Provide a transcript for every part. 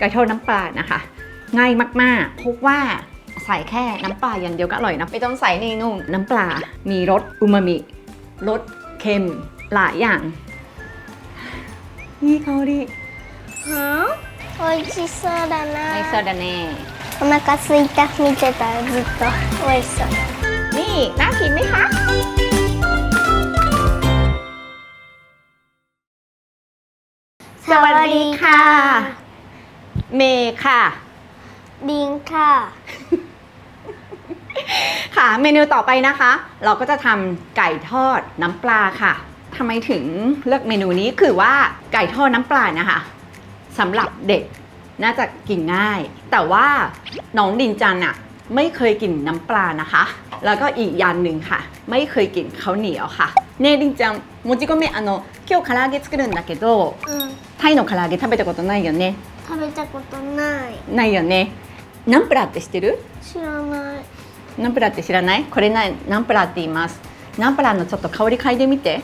ไก่ทอดน้ำปลานะคะ ง่ายมากๆเพราะว่าใส่แค่น้ำปลาอย่างเดียวก็อร่อยนะไม่ต้องใส่นี่นู่นน้ำปลา มีรสอูมามิรสเค็มหลายอย่างนี่เขาดิ 美味しそうだな ไอโซดาเน่ お腹すいた見てたらずっと美味しそう นี่น่ากินไหมคะ สวัสดีค่ะ เมย์ค่ะ ลิงค่ะ ค่ะเมนูต่อไปนะคะ เราก็จะทำไก่ทอดน้ำปลาค่ะทำไมถึงเลือกเมนูนี้คือว่าไก่ทอดน้ำปลานะคะสำหรับเด็กน่าจะกินง่าย แต่ว่าน้องดินจันอะไม่เคยกินน้ำปลานะคะ แล้วก็อีกอย่างหนึ่งค่ะ ไม่เคยกินข้าวเหนียวค่ะねえりんちゃんもち米あの今日唐揚げ作るんだけどうんタイの唐揚げ食べたことないよね 食べたことない。ないよね。ナンプラーって知ってる？知らない。ナンプラーって知らない？これなナンプラーって言います。ナンプラーのちょっと香り嗅いでみて。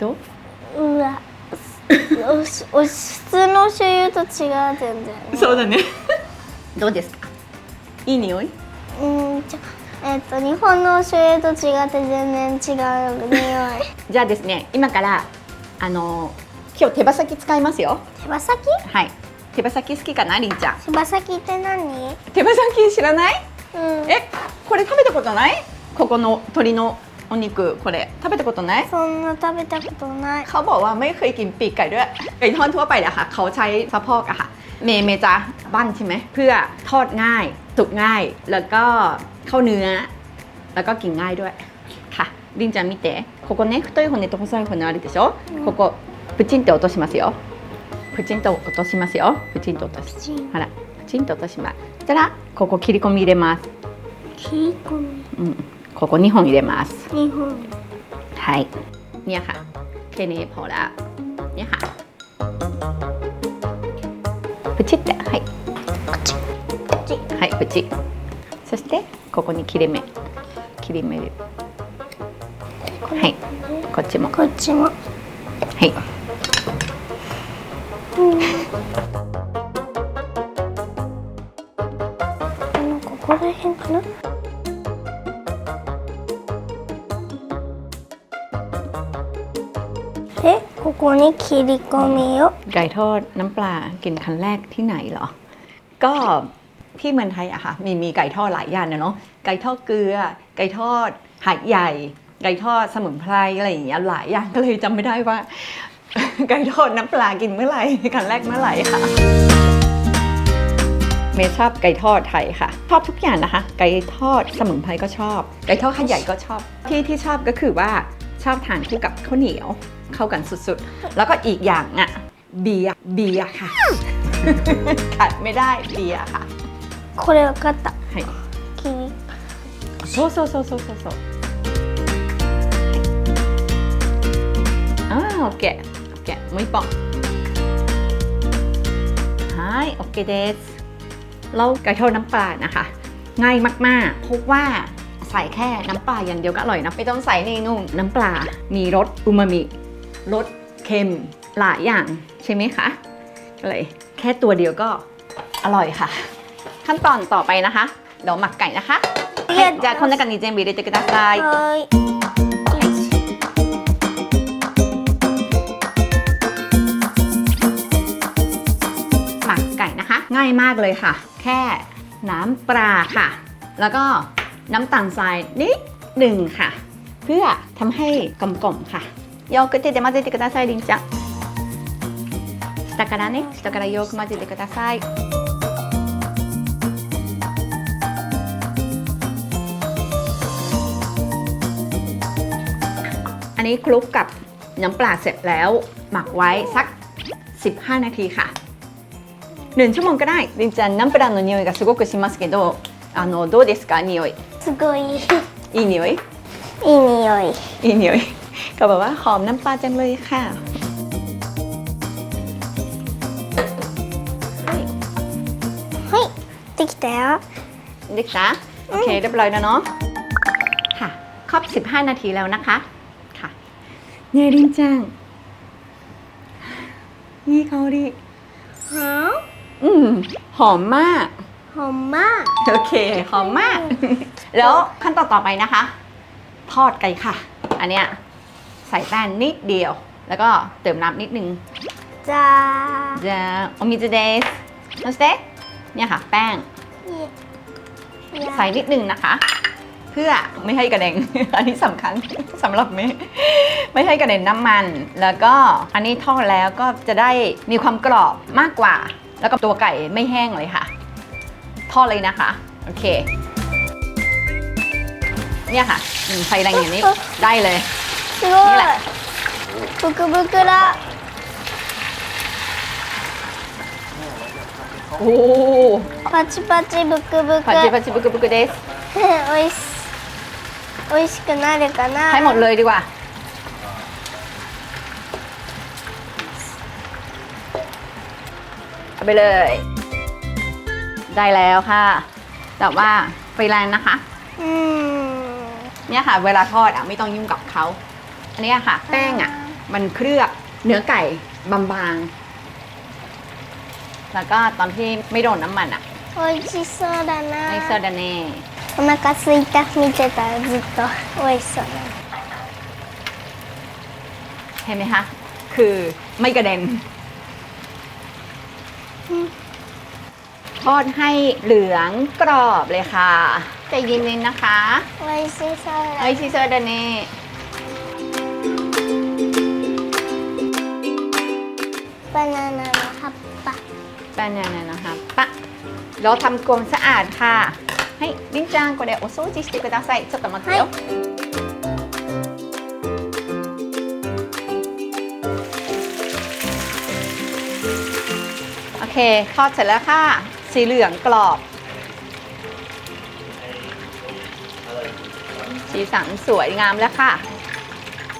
どう？うわ。おし おし普通の醤油と違う全然。そうだね。どうですか？いい匂い？うんちょえっ、と日本のお醤油と違って全然違う匂い。じゃあですね今からあの今日手羽先使いますよ手羽先はい手羽先好きかなりんちゃん手羽先って何手羽先知らないうんえこれ食べたことないここの鶏のお肉これ食べたことないそんな食べたことない เขาบอกว่าไม่เคยกินปีกไก่ด้วยไก่ทอดทั่วไปอะค่ะ เขาใช้สะโพกอะค่ะ เมย์เมย์จะบ้านใช่ไหมเพื่อทอดง่ายสุกง่าย แล้วก็เข้าเนื้อ แล้วก็กินง่ายด้วยค่ะりんちゃん見てここね太い骨と細い骨あるでしょここ プチンって落としますよプチンと落としますよプチンと落とすチンほらプチンと落としますそしたらここ切り込み入れます切り込みうんここ2本入れます2本 はいเนี่ยค่ะแค่นี้พอแล้วเนี่ยค่ะプチってはいこっちはいプチそしてここに切れ目切り目入れるはいこっちもこっちもはいあの ここら辺かなでここに切り込みを ไก่ทอดน้ำปลากินครั้งแรกที่ไหนเหรอ ก็ที่เมืองไทยอะค่ะมีมีไก่ทอดหลายอย่างนะเนาะไก่ทอดเกลือ ไก่ทอดหาดใหญ่ ไก่ทอดสมุนไพรอะไรอย่างเงี้ยหลายอย่างก็เลยจำไม่ได้ว่า ไก่ทอดน้ำปลากินเมื่อไหร่ครั้งแรกเมื่อไหร่ค่ะ เมย์ชอบไก่ทอดไทยค่ะ ชอบทุกอย่างนะคะ ไก่ทอดสมุนไพรก็ชอบ ไก่ทอดขยใหญ่ก็ชอบ ที่ที่ชอบก็คือว่าชอบทานคู่กับข้าวเหนียวเข้ากันสุดๆ แล้วก็อีกอย่างอ่ะเบียร์เบียร์ค่ะ ขาดไม่ได้เบียร์ค่ะ これ分かった はい切りそうそうそうそうそうそうあーオ แกะไม่ปอกฮายโอเคเดสเรากระเทาน้ำปลานะคะ ง่ายมากๆ เพบว่าใส่แค่น้ำปลาอย่างเดียวก็อร่อยนะ ไม่ต้องใส่นี่นุ่มน้ำปลา มีรสอูมามิ รสเค็มหลายอย่างใช่ไหมคะเลยแค่ตัวเดียวก็อร่อยค่ะ ขั้นตอนต่อไปนะคะเดี๋ยวหมักไก่นะคะที่จะคนกันในเあこの中に全部入れてください。はい ไก่นะคะ ง่ายมากเลยค่ะ แค่น้ำปลาค่ะ แล้วก็น้ำตาลทรายนิดหนึ่งค่ะ เพื่อทำให้กลมๆค่ะよく手で混ぜてくださいりんちゃん下からね下からよく混ぜてくださいอันนี้คลุกกับน้ำปลาเสร็จแล้ว หมักไว้สัก 15 นาทีค่ะ 1ชั่วโมงก็ได้りんちゃんナンプラーの匂いがすごくしますけどあのどうですか匂いすごいいいいい匂い匂いいい匂いก็บอกว่าหอมน้ำปลาจังเลยค่ะ はいできたよ เด็กจ๊ะโอเคเรียบร้อยแล้วเนาะค่ะ ครบ 15 นาทีแล้วนะคะค่ะเนี่ยรินจังいい香りは อืมหอมมาก หอมมาก โอเค หอมมาก แล้วขั้นตอนต่อไปนะคะ ทอดไก่ค่ะ อันเนี้ยใส่แป้งนิดเดียว แล้วก็เติมน้ำนิดนึงจ้าจะโอมิจเดสโนสเต็เนี่ยค่ะ แป้งใส่นิดนึงนะคะ เพื่อไม่ให้กระเด็น อันนี้สำคัญสำหรับเม่ไม่ให้กระเด็นน้ำมัน แล้วก็อันนี้ทอดแล้วก็จะได้มีความกรอบมากกว่า แล้วก็ตัวไก่ไม่แห้งเลยค่ะ ทอดเลยนะคะ โอเค เนี่ยค่ะอืมไฟแรงอย่างนี้ได้เลย すごいいいねブクブクだ โอ้ パチパチブクブク ผัดจิปัจิบุกบุกเดส おいしおいしくなるかな ให้หมดเลยดีกว่า ไปเลย ได้แล้วค่ะ แต่ว่าไฟแรงนะคะ うん เนี่ยค่ะ เวลาทอดอ่ะไม่ต้องยุ่งกับเขา อันเนี้ยค่ะ แป้งอ่ะ มันเคลือบเนื้อไก่บางๆ แล้วก็ตอนที่ไม่โดนน้ำมันอ่ะ 美味しそうだな ไม่เซอร์ดาเน่ お腹すいた見てたらずっと美味しそうだ เห็นไหมคะ คือไม่กระเด็น ทอดให้เหลืองกรอบเลยค่ะใจเย็นๆนะคะไว้ซื้ซอร์ไอชิเซอร์ดาเน่บานานานะครับปะบานานานะครับปะเราทำกลมสะอาดค่ะให้ลิ้นจางก็ได้โอโซจิสติกก็ได้ใส่จบกันมาเถยะ เค ทอดเสร็จแล้วค่ะ สีเหลืองกรอบ สีสันสวยงามแล้วค่ะ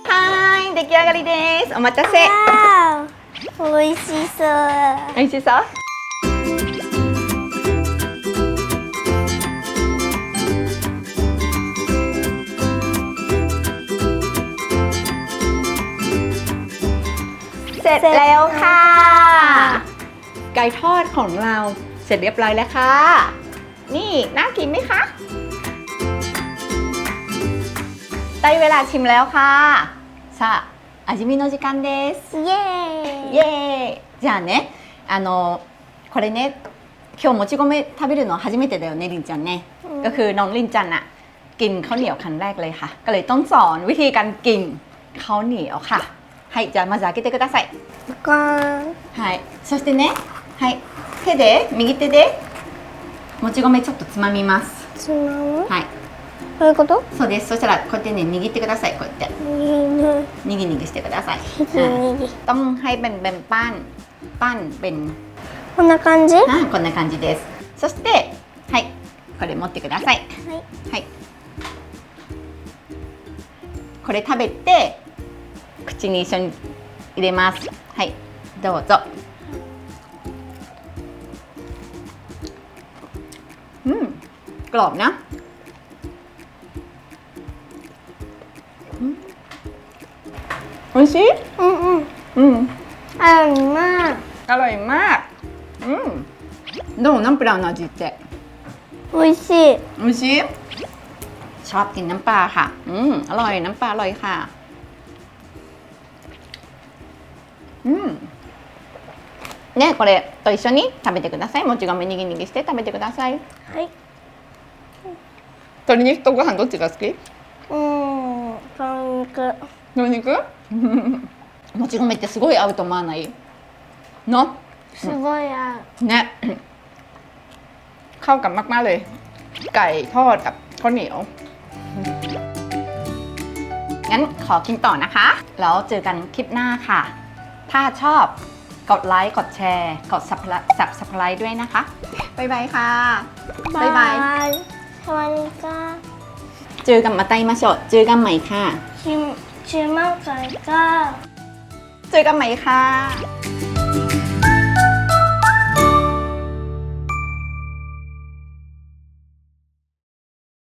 ฮายเด็กยากาลิเดสお待たせわーおいしそうおいしそうเสร็จแล้วค่ะ ไก่ทอดของเราเสร็จเรียบร้อยแล้วค่ะ นี่น่ากินไหมคะได้เวลาชิมแล้วค่ะซะอาจิมิโนจิการเดสเย่เย่じゃあねあのこれね今日もち米食べるの初めてだよねลินจันเนี่ยก็คือน้องลินจันอะกินข้าวเหนียวครั้งแรกเลยค่ะ ก็เลยต้องสอนวิธีการกินข้าวเหนียวค่ะให้จะมาจะอะいじゃあまず開けてくださいはいそしてねはい。手で右手でもち米ちょっとつまみます。つまむ？はい。そういうこと？そうです。そしたらこうやってね握ってください。こうやって。にぎにぎしてください。トンはいベンベンパン。パンベン。こんな感じ？あこんな感じです。そしてはい。これ持ってください。はい、はい、これ食べて口に一緒に入れます。はい。どうぞ。 รอบนะうん美味しいうんうんうんあうまいอร่อยมาก อืมどうน้ำปลาの味って美味しい美味しいชอบกินน้ำปลาค่ะ อืม อร่อย น้ำปลาอร่อยค่ะ อืมねこれと一緒に食べてくださいもち米にぎにぎして食べてくださいはい 鶏肉とご飯どっちが好きうーん豚肉鶏肉もち米ってすごい合うと思わないเนาะ すごい合う เนี่ย เข้ากันมาก ๆ เลย ไก่ทอดกับข้าวเหนียว งั้นขอกินต่อนะคะ แล้วเจอกันคลิปหน้าค่ะ ถ้าชอบกดไลค์ กดแชร์ กด subscribe ด้วยนะคะ บ๊ายบายค่ะ บ๊ายบาย イ วันก็เจอกันมาไตมาเฉเจอกันใหม่ค่ะ ชิมชิมมากใจก็เจอกันใหม่ค่ะ